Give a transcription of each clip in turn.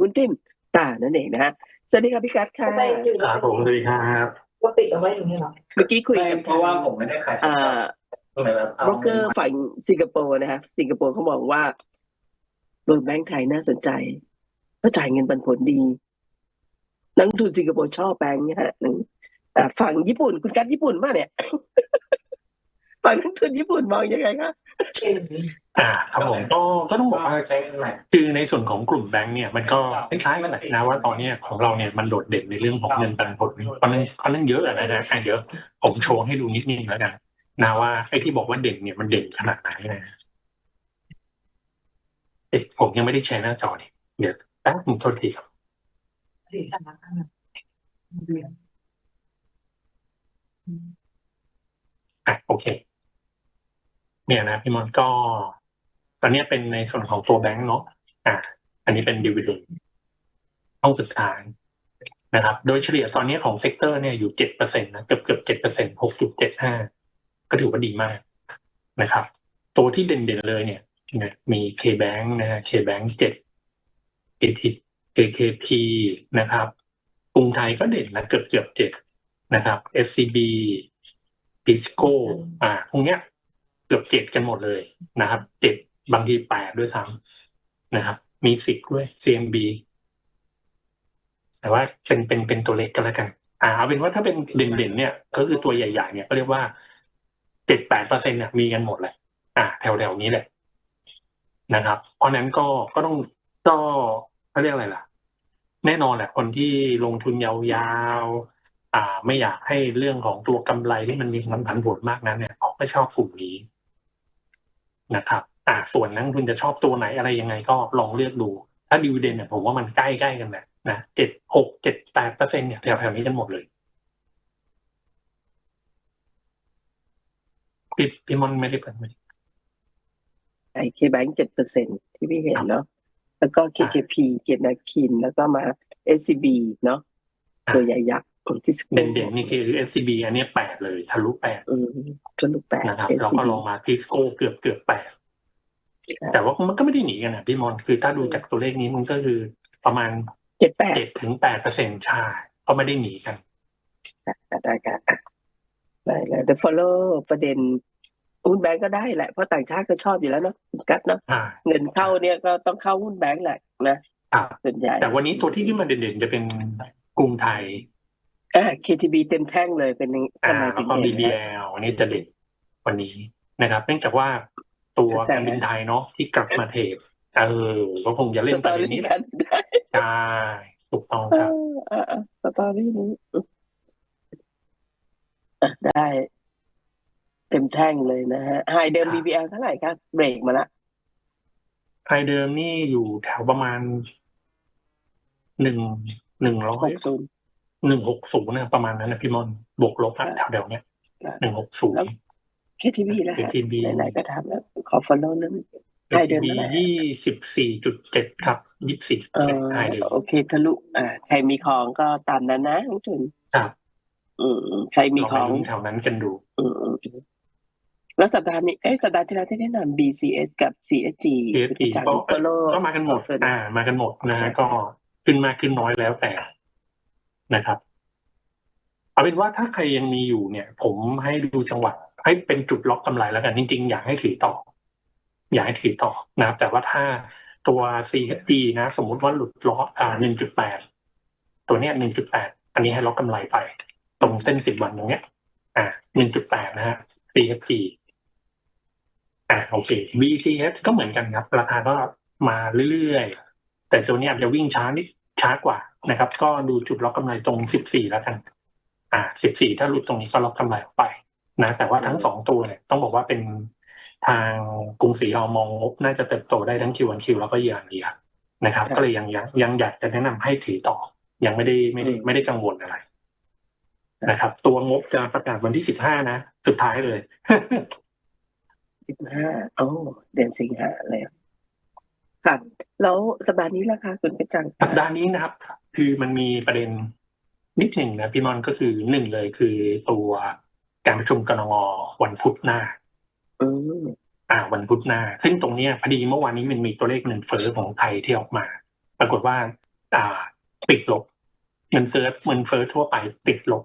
หุ้นติ้มตานั่นเองนะฮะสวัสดีครับพี่กัตค่ะทำไมอยู่ครับผมสวัสดีครับก็ติดเอาไว้อย่างนี้เหรอเมื่อกี้คุยกับเพราะว่าผมไม่ได้ขายเอ่อตรงไหนแบบโบรกเกอร์ฝั่งสิงคโปร์นะครับสิงคโปร์เขามองว่าเบอร์แบงก์ไทยน่าสนใจเพราะจ่ายเงินปันผลดี นักทุนสิงคโปร์ชอบแบงก์นะฮะหนึ่งฝั่งญี่ปุ่นคุณกัตญี่ปุ่นมากเนี่ยฝั่งนักทุนญี่ปุ่นมองยังไงคะ อ่าครับผมก็ก็ต้องบอกว่าใช้ใหม่คือในส่วนของกลุ่มแบงก์เนี่ยมันก็คล้ายๆกันแหละนะว่าตอนเนี้ยของเราเนี่ยมันโดดเด่นในเรื่องของเงินปันผลเพราะนั้นเพราะนั้นเยอะอะนะฮะอะเยอะผมโชว์ให้ดูนิดนึงแล้วกันนะว่าไอ้ที่บอกว่าเด่นเนี่ยมันเด่นขนาดไหนนะเอ๊ะผมยังไม่ได้แชร์หน้าจอนี่เดี๋ยวแป๊บนึงโทษทีครับสี่สามพันเดือนอะโอเค เนี่ยนะพี่มอนก็ต อนนี้เป็นในส่วนของตัวแบงก์เนาะอะอันนี้เป็นดิวิเดนห้องสุดท้ายนะครับ โดยเฉลี่ยตอนนี้ของเซกเตอร์เนี่ยอยู่เจ็ดเปอร์เซ็นต์นะเกือบเกือบเจ็ดเปอร์เซ็นต์หกจุดเจ็ดห้าก็ถือว่าดีมากนะครับ ตัวที่เด่นๆเลยเนี่ยมี K-Bank นะฮะ K-Bank เจ็ด KKP นะครับกรุงไทยก็เด่นนะเกือบเกือบเจ็ดนะครับ SCB พิสโก้อ่าพวกเนี้ยเกือบเจ็ดกันหมดเลยนะครับเจ็ด บางทีแปดด้วยซ้ำนะครับ มีสิบด้วย CMB แต่ว่าเป็นเป็นเป็นตัวเล็กก็แล้วกัน อ่าเอาเป็นว่าถ้าเป็นเด่นๆเนี่ย ก็คือตัวใหญ่ๆเนี่ยก็เรียกว่าเจ็ดแปดเปอร์เซ็นเนี่ยมีกันหมดเลยอ่าแถวๆนี้แหละนะครับ เพราะนั้นก็ก็ต้องก็เขาเรียกอะไรล่ะ แน่นอนแหละคนที่ลงทุนยาวๆอ่า ไม่อยากให้เรื่องของตัวกำไรที่มันมีความผันผวนมากนั้นเนี่ยเขาไม่ชอบกลุ่มนี้นะครับ อ่าส่วนนักลงทุนจะชอบตัวไหนอะไรยังไงก็ลองเลือกดู ถ้าดิวเดนเนี่ยผมว่ามันใกล้ๆกันแหละนะเจ็ดหกเจ็ดแปดเปอร์เซ็นเนี่ยแถวๆนี้กันหมดเลยพี่พี่มอนไม่ได้เปิดไหมไอเคแบงก์เจ็ดเปอร์เซ็นที่พี่เห็นเนาะแล้วก็ KKP เกียรตินาคิน แล้วก็มา SCB เนาะอะตัวใหญ่ยักษ์ของที่สกูเด่นๆนี่คือ SCB อันเนี้ยแปดเลยทะลุแปดอืมทะลุแปดนะครับ SCB แล้วก็ลงมาพิสโก้เกือบเกือบแปด แต่ว่ามันก็ไม่ได้หนีกันนะพี่มอนคือถ้าดูจากตัวเลขนี้มันก็คือประมาณเจ็ดแปดเจ็ดถึงแปดเปอร์เซ็นต์ชาก็ไม่ได้หนีกันได้ค่ะอะได้แล้วเดี๋ยว follow ประเด็นหุ้นแบงก์ก็ได้แหละเพราะต่างชาติก็ชอบอยู่แล้วเนาะคุณกัดเนาะอ่าเงินเข้าเนี่ยก็ต้องเข้าหุ้นแบงก์แหละนะครับส่วนใหญ่แต่วันนี้ตัวที่ขึ้นมาเด่นๆจะเป็นกรุงไทยอ่า KTB เต็มแท่งเลยเป็นอ่าทำไมแล้ถึวงก็เด่นนะ BBL อันนี้จะเด่นวันนี้นะครับ เนื่องจากว่า ตัวกระแสการบินไทยเนาะที่กลับมาเทรดเออก็คงจะเล่สนตปอระเด็นรี่นี้แหละกันได้ใช่ถูกต้องเอครับออ่าสตอรี่นี้อะได้เต็มแท่งเลยนะฮะไฮเดิม BBL เท่าไหร่ครับเบรกมาละไทยเดิมนี่อยู่แถวประมาณหนึ่งหนึ่งร้อหยกศูนย์หนึ่งหกศูนย์นะประมาณนั้นนะพี่มอนบวกลบอะแถวเดียวเนี้ยครับหนึ่งหกศูนแล้วย์ KTB แล้วฮะ KTB ไหนๆก็ทำแล้ว ขอ follow นั้นไทยเดิม KTB เท่าไหร่ยี่สิบสี่จุดเจ็ดครับยี่สิบสี่เอเจ็ดอไทยเดิมโอเคทะลุอ่าใครมีของก็ตามนั้นนะน้องจุนครับอืมใครมีลองขไปองลุ้นแถวนั้นกันดู อืมอืมอืมแล้วสัปดาห์นี้เอ้ยสัปดาห์ที่แล้วที่แนะนำ BCS กับ CSG CSG จากก็ follow ก็มากันหมด offer อ่า มากันหมดนะฮะก็ขึ้นมากขึ้นน้อยแล้วแต่นะครับ เอาเป็นว่าถ้าใครยังมีอยู่เนี่ย ผมให้ดูจังหวะให้เป็นจุดล็อกกำไรแล้วกันจริงๆ อยากให้ถือต่อ อยากให้ถือต่อนะครับแต่ว่าถ้าตัว CHD นะ สมมุติว่าหลุดล็อกอ่า1.8 ตัวเนี้ย1.8 อันนี้ให้ล็อกกำไรไป ตรงเส้นสิบวันตรงเนี้ย อ่า1.8 นะฮะ CHD อ่าโอเค BTH ก็เหมือนกันครับ ราคาก็มาเรื่อยๆ แต่ตัวเนี้ยอาจจะวิ่งช้านิดช้ากว่านะครับ ก็ดูจุดล็อกกำไรตรง 14 แล้วกัน อ่า14ถ้าหลุดตรงนี้ก็ล็อกกำไรออกไปนะแต่ว่าทั้งสองตัวเนี่ยต้องบอกว่าเป็นทางกรุงศรีเรามองงบน่าจะเติบโตได้ทั้ง Q1Q แล้วก็ year on year นะครับครับ ก็เลยยังยังยังอยากจะแนะนำให้ถือต่อ ยังไม่ได้ไม่ได้อืมไม่ได้กังวลอะไรนะครับ ตัวงบจะประกาศวันที่15นะสุดท้ายเลยสิบห้าโอ้เดือนสิงหาแล้วครับแล้วสัปดาห์นี้ราคาคุณกระจังสัปดาห์นี้นะครับ คือมันมีประเด็น นิดหนึ่งนะพี่มอนก็คือหนึ่งเลยคือตัวการประชุมกนงวันพุธหน้าอืมอ่า วันพุธหน้า ซึ่งตรงเนี้ยพอดีเมื่อวานนี้มันมีตัวเลขเงินเฟ้อของไทยที่ออกมา ปรากฏว่า อ่า ติดลบ เงินเฟ้อเงินเฟ้อทั่วไปติดลบ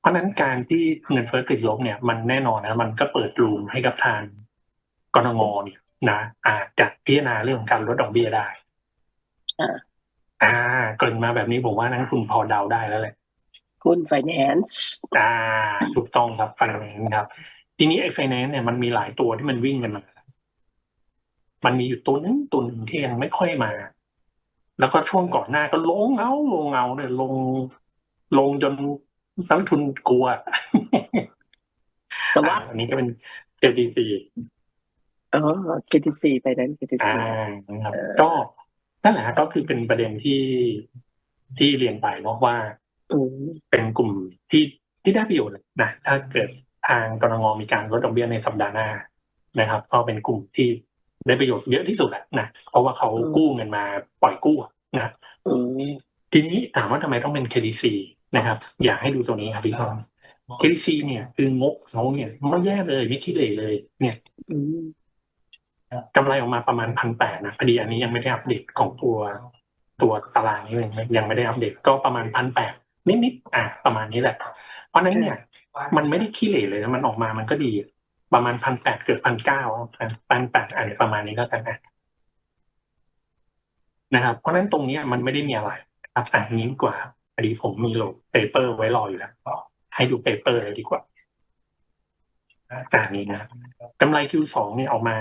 เพราะฉะนั้นการที่เงินเฟ้อติดลบเนี่ย มันแน่นอนนะ มันก็เปิดรูมให้กับทางกรงงเนี่ยนะอาจจะพิจารณาเรื่องของการลดดอกเบี้ยได้ อ่าอ่าเกรินมาแบบนี้ผมว่านักลงทุนพอเดาได้แล้วแหละหุ้นไฟแนนซ์อ่าถูกต้องครับไฟแนนซ์ครับ ทีนี้ไอ้ไฟแนนซ์เนี่ยมันมีหลายตัวที่มันวิ่งกันมา มันมีอยู่ตัวนึงตัวหนึ่งที่ยังไม่ค่อยมา แล้วก็ช่วงก่อนหน้าก็ลงเอาลงเอาเนี่ยลงลงจนนักลงทุนกลัว แต่ว่าอ่อันนี้ก็เป็น JDC อ๋อ KTC ไปนั้น KTC อ่านะครับเออก็ นั่นแหละฮะก็คือเป็นประเด็นที่ที่เรียนไปเนาะว่าอืมเป็นกลุ่มที่ที่ได้ประโยชน์นะถ้าเกิดทางกรงงมีการลดดอกเบี้ยในสัปดาห์หน้านะครับ ก็เป็นกลุ่มที่ได้ประโยชน์เยอะที่สุดแหละนะเพราะว่าเขากู้เงินมาปล่อยกู้อะนะอืมทีนี้ถามว่าทำไมต้องเป็น KDC นะครับ อยากให้ดูตัวนี้ครับพี่พง KDC เนี่ยคืองบเขาเนี่ยไม่แย่เลยไม่ขี้เหร่เลย เนี่ยอืม กำไรออกมาประมาณพันแปดนะพอดีอันนี้ยังไม่ได้อัปเดตของตัวตัวตารางนี้เลยยังไม่ได้อัปเดตก็ประมาณพันแปดนิดๆอะประมาณนี้แหละ เพราะนั้นเนี่ย มันไม่ได้ขี้เหร่เลยมันออกมามันก็ดี ประมาณพันแปดเกือบพันเก้าพันแปดอันประมาณนี้ก็กันนะนะครับ เพราะนั้นตรงนี้มันไม่ได้มีอะไรครับอะนี้ดีกว่าพอดีผมมีโหลดเปเปอร์ไว้รออยู่แล้วให้ดูเปเปอร์เลยดีกว่าอ่านี้นะกำไร Q2 เนี่ยออกมา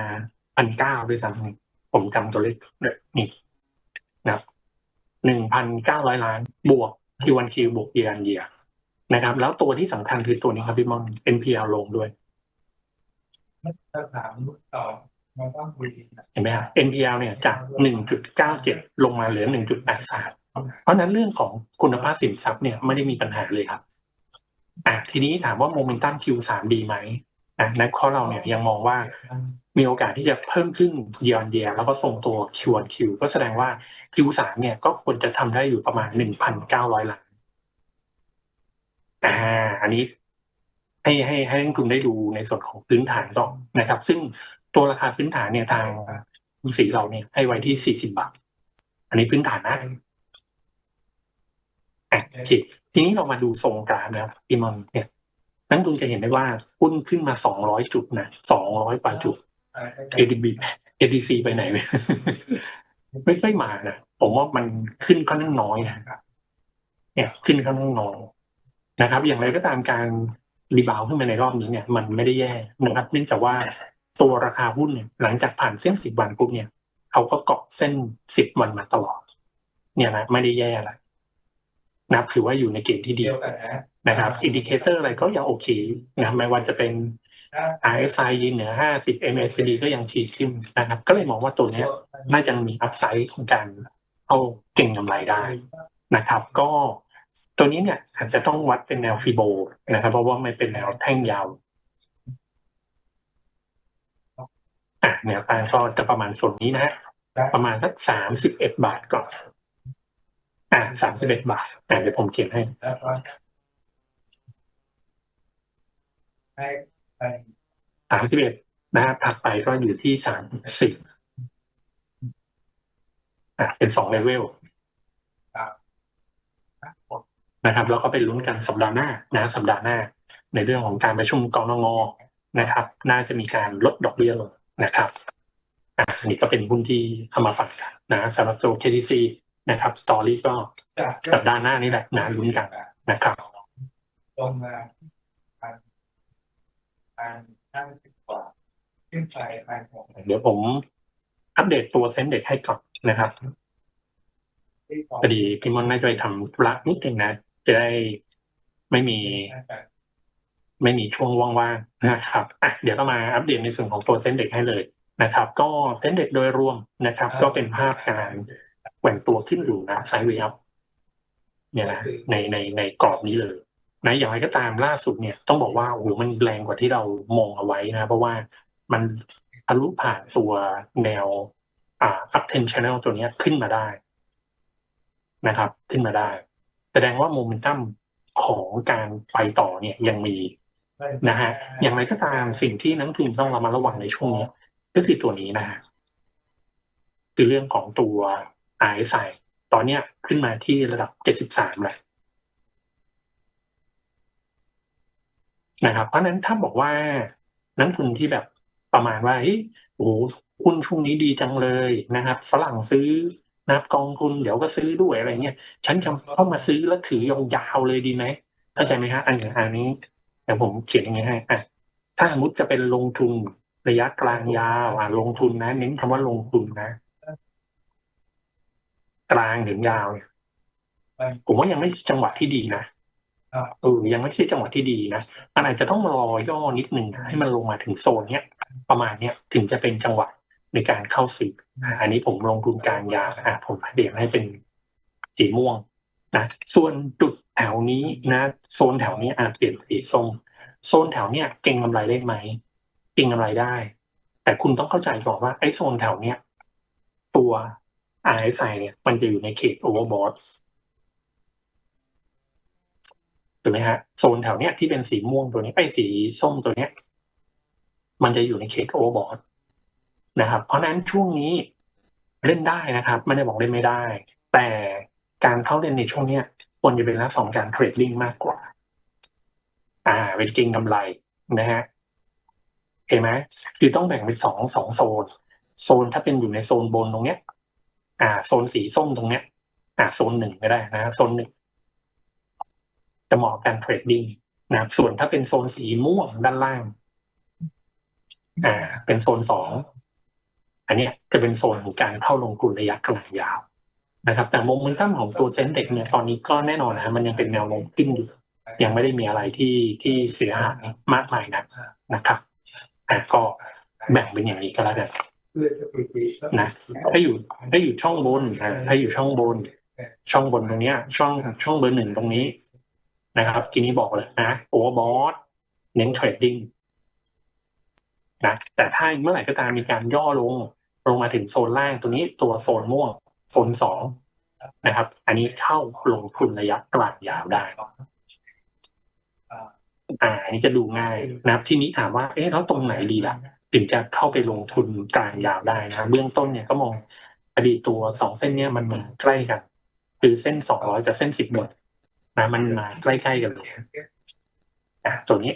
พันเก้าด้วยซ้ำผมจำตัวเลขเนี่ยนี่นะครับหนึ่งพันเก้าร้อยล้านบวก Q1Q บวก year on year นะครับ แล้วตัวที่สำคัญคือตัวนี้ครับพี่มอน NPL ลงด้วยถ้าถามต่อมันต้องคุยเห็นไหมครับ NPL เนี่ยจาก 1.97 ลงมาเหลือ 1.83 เพราะฉะนั้นเรื่องของคุณภาพสินทรัพย์เนี่ยไม่ได้มีปัญหาเลยครับอะทีนี้ถามว่าโมเมนตัม Q3 ดีไหม อะในข้อเราเนี่ยยังมองว่ามีโอกาสที่จะเพิ่มขึ้น year on year แล้วก็ทรงตัว Q on Q ก็แสดงว่า Q3 เนี่ยก็ควรจะทำได้อยู่ประมาณ 1,900 ล้านอ่าอันนี้ให้ให้ให้นักลงทุนได้ดูในส่วนของพื้นฐานก่อนนะครับ ซึ่งตัวราคาพื้นฐานเนี่ยทางคุณสีเราเนี่ยให้ไว้ที่ 40 บาท อันนี้พื้นฐานนะอะโอเคทีนี้เรามาดูทรงกราฟนะครับพี่มอนเนี่ย นักลงทุนจะเห็นได้ว่าหุ้นขึ้นมา200จุดนะ200กว่าจุด ADB ADC ไปไหนไม่ไม่ค่อยมานะผมว่ามันขึ้นค่อนข้างน้อยนะครับเนี่ยขึ้นค่อนข้างน้อยนะครับ อย่างไรก็ตามการรีบาวขึ้นมาในรอบนี้เนี่ย มันไม่ได้แย่นะครับเนื่องจากว่าตัวราคาหุ้นเนี่ยหลังจากผ่านเส้นสิบวันปุ๊บเนี่ยเขาก็เกาะเส้นสิบวันมาตลอด เนี่ยนะไม่ได้แย่อะไรนะครับถือว่าอยู่ในเกณฑ์ที่ดีเดียวกันนะ นะครับอินดิเคเตอร์อะไรก็ยังโอเคนะครับไม่ว่าจะเป็น RSI ยืนเหนือ 50 MACD ก็ยังชี้ขึ้นนะครับ ก็เลยมองว่าตัวนี้น่าจะมีอัพไซด์ของการเอาเก่งกำไรได้นะครับ ก็ตัวนี้เนี่ยอาจจะต้องวัดเป็นแนวฟีโบนะครับ เพราะว่ามันเป็นแนวแท่งยาวอะแนวต้านก็จะประมาณส่วนนี้นะฮะประมาณสักสามสิบเอ็ดบาทก่อน อะสามสิบเอ็ดบาทอะเดี๋ยวผมเขียนให้ แล้วก็ ให้ไปสามสิบเอ็ดนะครับถัดไปก็อยู่ที่สามสิบอะเป็นสองเลเวลนะครับ แล้วก็ไปลุ้นกันสัปดาห์หน้านะสัปดาห์หน้า ในเรื่องของการประชุมกรงงนะครับ น่าจะมีการลดดอกเบี้ยลงนะครับอะอันนี้ก็เป็นหุ้นที่เอามาฝากกันนะสำหรับตัว KTC นะครับสตอรี่ก็สัปดาห์หน้านี่แหละนะลุ้นกันนะครับลงมา พันห้าสิบกว่าขึ้นไปพันหกเดี๋ยวผมอัปเดตตัวเซนเด็กให้ก่อนนะครับพอดีพี่มอนน่าจะไปทำธุระนิดนึงนะ จะได้ไม่มี ไม่มีช่วงว่างๆนะครับอะเดี๋ยวก็มาอัปเดตในส่วนของตัวเส้นเด็กให้เลยนะครับ ก็เส้นเด็กโดยรวมนะครับ ก็เป็นภาพการแกว่งตัวขึ้นอยู่นะไซด์เวย์อัพเนี่ยนะในในในกรอบนี้เลย นะอย่างไรก็ตามล่าสุดเนี่ย ต้องบอกว่าโอ้โหมันแรงกว่าที่เรามองเอาไว้นะ เพราะว่ามันทะลุผ่านตัวแนวอ่า up trend channel ตัวเนี้ยขึ้นมาได้นะครับ ขึ้นมาได้ แสดงว่าโมเมนตัมของการไปต่อเนี่ยยังมีนะฮะอย่างไรก็ตามสิ่งที่นักลงทุนต้องระมัดระวังในช่วงนี้ก็คือตัวนี้นะฮะคือเรื่องของตัว RSI ตอนเนี้ยขึ้นมาที่ระดับเจ็ดสิบสามแล้ว นะครับ เพราะฉะนั้นถ้าบอกว่านักทุนที่แบบประมาณว่าเฮ้ยโอ้โหหุ้นช่วงนี้ดีจังเลยนะครับ ฝรั่งซื้อนะครับกองทุนเดี๋ยวก็ซื้อด้วยอะไรเงี้ยฉันจะเข้ามาซื้อแล้วถือยาวๆเลยดีไหมเข้าใจไหมฮะอันนี้อันนี้เดี๋ยวผมเขียนอย่างนี้ให้อะถ้าสมมติจะเป็นลงทุนระยะกลางยาวอะลงทุนนะ เน้นคำว่าลงทุนนะ กลางถึงยาวเนี่ยผมว่ายังไม่ใช่จังหวะที่ดีนะอ่า เออยังไม่ใช่จังหวะที่ดีนะมันอาจจะต้องรอย่อนิดหนึ่งให้มันลงมาถึงโซนเนี้ยประมาณเนี้ยถึงจะเป็นจังหวะในการเข้าซื้ออันนี้ผมลงทุนกลางยาวอะผมเปลี่ยนให้เป็นสีม่วงนะส่วนจุดแถวนี้นะโซนแถวนี้อาจเปลี่ยนสีส้มโซนแถวเนี้ยเก่งกำไรได้ไหมเก่งกำไรได้ แต่คุณต้องเข้าใจก่อนว่าไอ้โซนแถวเนี้ยตัว RSI เนี่ยมันจะอยู่ในเขตโอเวอร์บอท ถูกไหมฮะโซนแถวเนี้ยที่เป็นสีม่วงตัวนี้ไอ้สีส้มตัวเนี้ย มันจะอยู่ในเขตโอเวอร์บอทนะครับ เพราะฉะนั้นช่วงนี้เล่นได้นะครับไม่ได้บอกเล่นไม่ได้ แต่การเข้าเล่นในช่วงเนี้ยควรจะเป็นลักษณะของการเทรดดิ้งมากกว่า อ่า เป็นเก็งกำไรนะฮะเห็นไหมคือต้องแบ่งเป็นสองสองโซน โซนถ้าเป็นอยู่ในโซนบนตรงเนี้ย อ่า โซนสีส้มตรงเนี้ย อ่า โซนหนึ่งก็ได้นะ โซนหนึ่ง จะเหมาะกับเทรดดิ้งนะครับส่วนถ้าเป็นโซนสีม่วงด้านล่าง อ่า เป็นโซนสองอันเนี้ยจะเป็นโซนของการเข้าลงทุนระยะกลางยาวนะครับ แต่โมเมนตัมของตัวเซ็นเด็กเนี่ยตอนนี้ก็แน่นอนนะมันยังเป็นแนวโน้มขึ้นอยู่ยังไม่ได้มีอะไรที่ที่เสียหายมากมายนักนะครับอะก็แบ่งเป็นอย่างนี้ก็แล้วกันนะถ้าอยู่ถ้าอยู่ช่องบนอะถ้าอยู่ช่องบน ช่องบนตรงเนี้ย ช่องช่องเบอร์หนึ่งตรงนี้ นะครับทีนี้บอกเลยนะโอเวอร์บอทเน้นเทรดดิ้งนะแต่ถ้าเมื่อไหร่ก็ตามมีการย่อลงลงมาถึงโซนล่างตัวนี้ตัวโซนม่วงโซนสองนะครับ อันนี้เข้าลงทุนระยะกลางยาวได้อ่าอันนี้จะดูง่ายนะครับ ที่นี้ถามว่าเอ๊ะแล้วตรงไหนดีล่ะถึงจะเข้าไปลงทุนกลางยาวได้นะเบื้องต้นเนี่ยก็มองอดีตตัวสองเส้นเนี่ยมันมาใกล้กัน คือเส้นสองร้อยกับเส้นสิบหมด นะมันมาใกล้ๆกันเลยอะตัวนี้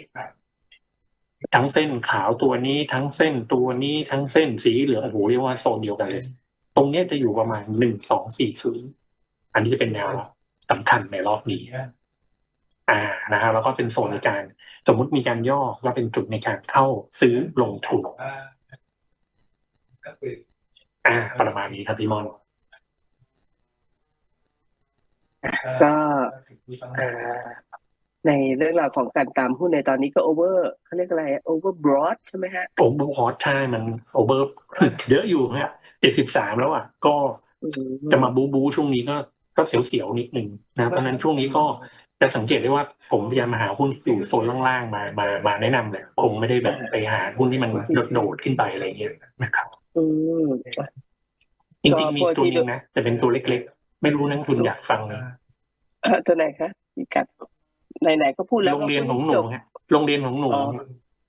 ทั้งเส้นขาวตัวนี้ ทั้งเส้นตัวนี้ทั้งเส้นสีเหลืองโอ้โหเรียกว่าโซนเดียวกันเลย ตรงนี้จะอยู่ประมาณหนึ่งสองสี่ศูนย์อันนี้จะเป็นแนวสำคัญในรอบนี้ อ่านะครับแล้วก็เป็นโซนในการ สมมุติมีการย่อก็เป็นจุดในการเข้าซื้อลงทุนอ่าประมาณนี้ครับพี่มอน ก็เอ่อในเรื่องราวของการตามหุ้นในตอนนี้ก็โอเวอร์เขาเรียกอะไรโอเวอร์บรอดใช่ไหมฮะโอเวอร์ฮอตใช่มันโอเวอร์เยอะอยู่เนี่ยเจ็ดสิบสามแล้วอะ ก็อืมจะมาบูบูช่วงนี้ก็ก็เสียวๆนิดหนึ่งนะเพราะฉะนั้นช่วงนี้ก็จะสังเกตได้ว่าผมพยายามมาหาหุ้นที่อยู่โซนล่างๆมามามาแนะนำเลยผมไม่ได้แบบไปหาหุ้นที่มันโดดๆขึ้นไปอะไรเงี้ยนะครับอืมจริงๆมีตัวหนึงนะแต่เป็นตัวเล็กๆ ไม่รู้นักทุนอยากฟังเลยเอ่อตัวไหนคะพี่กัดไหนๆก็พูดแล้วโรงเรียนของหจนูบฮะโรงเรียนของหนูอ๋อ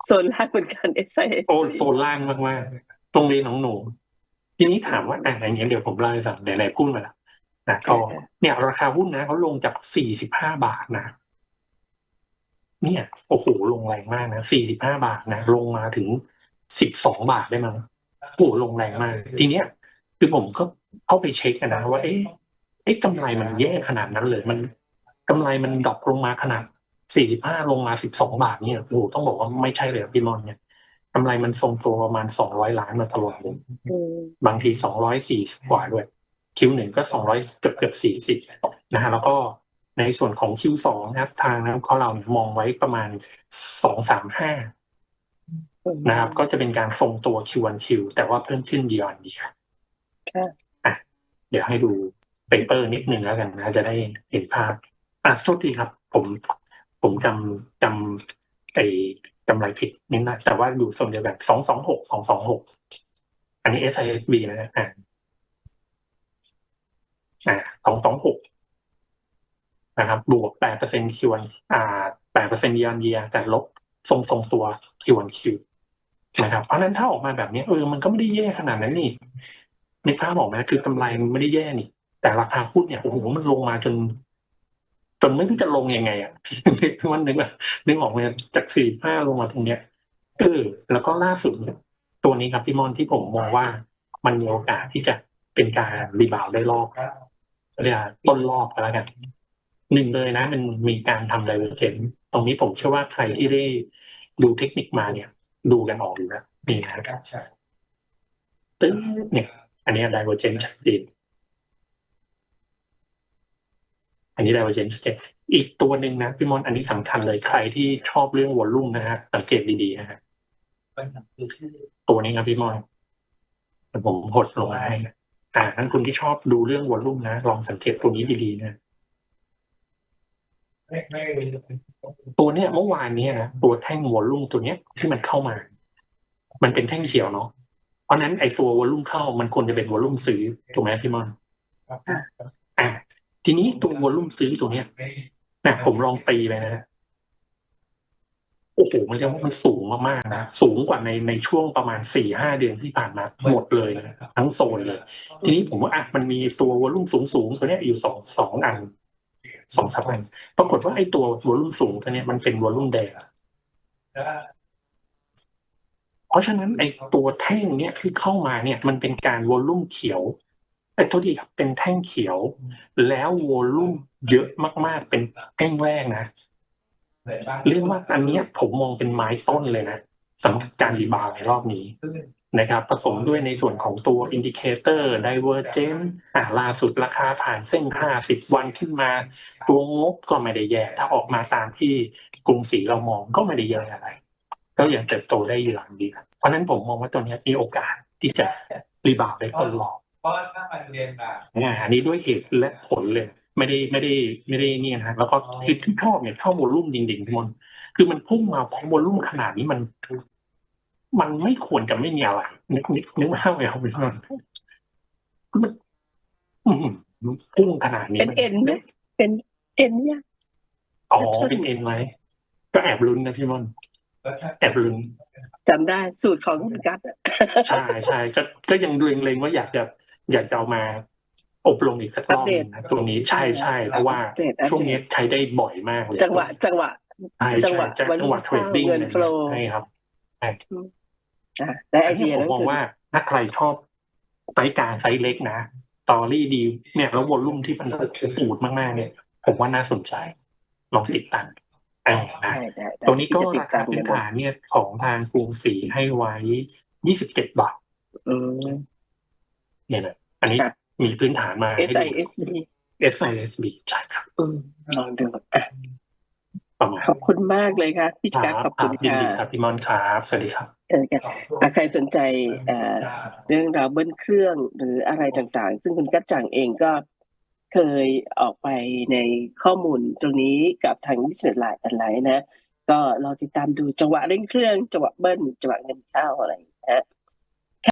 โซนล่างเหมือนกันเอสไอโอ้โซนล่างมากๆโรงเรียนของหนู ทีนี้ถามว่าอะอย่างเงี้ยเดี๋ยวผมเล่าให้ฟังไหนๆพูดมาแล้วนะก็เนี่ยราคาหุ้นนะเขาลงจากสี่สิบห้าบาทนะ เนี่ยโอ้โหลงแรงมากนะสี่สิบห้าบาทนะลงมาถึงสิบสองบาทได้มั้งโอ้โหลงแรงมาก ทีเนี้ยคือผมก็เข้าไปเช็คกันนะว่าเอ๊ะ เอ๊ะกำไรมันแย่ขนาดนั้นเลย มันกำไรมันดรอปลงมาขนาดสี่สิบห้าลงมาสิบสองบาทเนี่ยโอ้โหต้องบอกว่าไม่ใช่เลยพี่มอนเนี่ยกำไรมันทรงตัวประมาณสองร้อยล้านมาตลอดเลยอืมบางทีสองร้อยสี่สิบกว่าด้วย คิวหนึ่งก็สองร้อยเกือบเกือบสี่สิบนะฮะแล้วก็ในส่วนของคิวสองนะครับ ทางนะครับเขาเรามองไว้ประมาณสองสามห้านะครับ ก็จะเป็นการทรงตัว Q1Q แต่ว่าเพิ่มขึ้น year on year ค่ะอะเดี๋ยวให้ดู เปเปอร์นิดหนึ่งแล้วกันนะจะได้เห็นภาพอะโทษทีครับ ผมผมจำจำไอ้กำไรผิดนิดหนะแต่ว่าดูโซนเดียวกันสองสองหกสองสองหกอันนี้ SISB นะฮะอ่าอ่าสองสองหกนะครับ บวกแปดเปอร์เซ็นต์คิวอ่าแปดเปอร์เซ็นต์ยอนเยียแต่ลบทรงทรงตัวคิวคิวนะครับเพราะนั้นถ้าออกมาแบบนี้เออมันก็ไม่ได้แย่ขนาดนั้นนี่ในภาพออกไหมคือกำไรมันไม่ได้แย่นี่ แต่ราคาหุ้นเนี่ยโอ้โหมันลงมาจน จนไม่รู้จะลงยังไง อะพี่มันนึกว่านึกออกไหมจากสี่ห้าลงมาตรงเนี้ยเออแล้วก็ล่าสุดเนี่ยตัวนี้ครับพี่มอนที่ผมมองว่ามันมีโอกาสที่จะเป็นการรีบาวด์ได้รอบเรียกว่าต้นรอบก็แล้วกันหนึ่งเลยนะ มันมีการทำไดเวอร์เจนตรงนี้ผมเชื่อว่าใครที่ได้ดูเทคนิคมาเนี่ย ดูกันออกอยู่แล้วนี่นะครับใช่ตึ้งเนี่ย อันนี้ไดเวอร์เจนชัดเจน อันนี้ไดเวอร์เจนชัดเจนอีกตัวหนึ่งนะพี่มอนอันนี้สำคัญเลยใครที่ชอบเรื่องวอลลุ่มนะฮะสังเกตดีๆนะฮะตัวนี้ครับพี่มอนผมหดลงมาให้นะอ่าท่านคุณที่ชอบดูเรื่องวอลลุ่มนะลองสังเกตตัวนี้ดีๆนะตัวเนี้ยเมื่อวานเนี้ยนะตัวแท่งวอลลุ่มตัวเนี้ยที่มันเข้ามา มันเป็นแท่งเขียวเนาะเพราะนั้นไอ้ตัววอลลุ่มเข้ามันควรจะเป็นวอลลุ่มซื้อถูกไหมพี่มอนอะ ทีนี้ตัววอลลุ่มซื้อตัวเนี้ยนะผมลองตีไปนะโอ้โหมันจะว่ามันสูงมากๆนะสูงกว่าในในช่วงประมาณสี่ห้าเดือนที่ผ่านมาหมดเลยนะทั้งโซนเลย ทีนี้ผมว่าอะมันมีตัววอลลุ่มสูงสูงๆตัวเนี้ยอยู่สองสองอันสองสามอันปรากฏว่าไอ้ตัววอลลุ่มสูงตัวเนี้ยมันเป็นวอลลุ่มแดงเพราะฉะนั้นไอ้ตัวแท่งเนี้ยที่เข้ามาเนี่ย มันเป็นการวอลลุ่มเขียว ไอ้ตัวดีครับเป็นแท่งเขียว แล้ววอลุ่มเยอะมากๆ เป็นแท่งแรกนะเรียกว่าอันนี้ผมมองเป็นไม้ต้นเลยนะสำหรับการรีบาวในรอบนี้นะครับผสมด้วยในส่วนของตัวอินดิเคเตอร์ไดเวอร์เจนอ่าล่าสุดราคาผ่านเส้น 50 วันขึ้นมา ตัวงบก็ไม่ได้แย่ ถ้าออกมาตามที่กรุงศรีเรามองก็ไม่ได้แย่อะไร ก็ยังเติบโตได้อยู่หลังดี เพราะนั้นผมมองว่าตัวนี้มีโอกาสที่จะรีบาวได้ต้นรอบ เพราะถ้ามันเรียนมาอ่าอันนี้ด้วยเหตุและผลเลย ไม่ได้ไม่ได้ไม่ได้นี่นะฮะแล้วก็คือที่ชอบเนี่ยชอบวอลลุ่มจริงๆทุกคนคือมันพุ่งมาเพราะวอลลุ่มขนาดนี้มัน มันไม่ควรจะไม่มีอะไรนึกนึกนึกภาพไม่ออกพี่นนท์คือมันอืมพุ่งขนาดนี้เป็นเอ็นไหมเป็นเอ็นเนี่ยอ๋อเป็นเอ็นไหมก็แอบลุ้นนะพี่มอนแล้วถ้าแอบลุ้นจำได้สูตรของคุณกัตอะใช่ใช่ก็ก็ยังดูเล็งๆว่าอยากจะ อยากจะเอามาอบรมอีกสักรอบหนึ่งนะตัวนี้ใช่ใช่เพราะว่าเดตอัปเดตช่วงนี้ใช้ได้บ่อยมากเลยจังหวะ จังหวะใช่จังหวะใช่วันจังหวะเทรดดิ้งเงิน flow ใช่ครับอะได้ไอเดียผแล้วมมองว่าถ้าใครชอบไซส์กลางไซส์เล็กนะตอรี่ดี เนี่ยแล้ววอลลุ่มที่มันปูดมากๆเนี่ย ผมว่าน่าสนใจ ลองติดตามเออนะได้ได้ได้ตัวนี้ก็ที่จะติดราตาคามพื้กันนฐานเนี่ยของทางกรุงศรีให้ไว้27บาทอืม เนี่ยนะอันนี้ค่ะมีพื้นฐานมาให้ S ดู I S B SISB ใช่ครับอืมลองดูอะประมาณขอบคุณมากเลยค่ะพี่คกัรัตบขอบครัคุบณยินค่ะดีครับพี่มอนครับ สวัสดีครับเจอกันอะใครสนใจเอ่อเรื่องราวเบิ้ลเครื่องหรืออะไรต่างๆ ซึ่งคุณกัจจังเองก็เคยออกไปในข้อมูลตรงนี้กับทางวิสิตไลน์อะไรนะ ก็เราติดตามดูจังหวะเร่งเครื่อง จังหวะเบิ้ลจังหวะเงินเข้าอะไรอย่างเงี้ย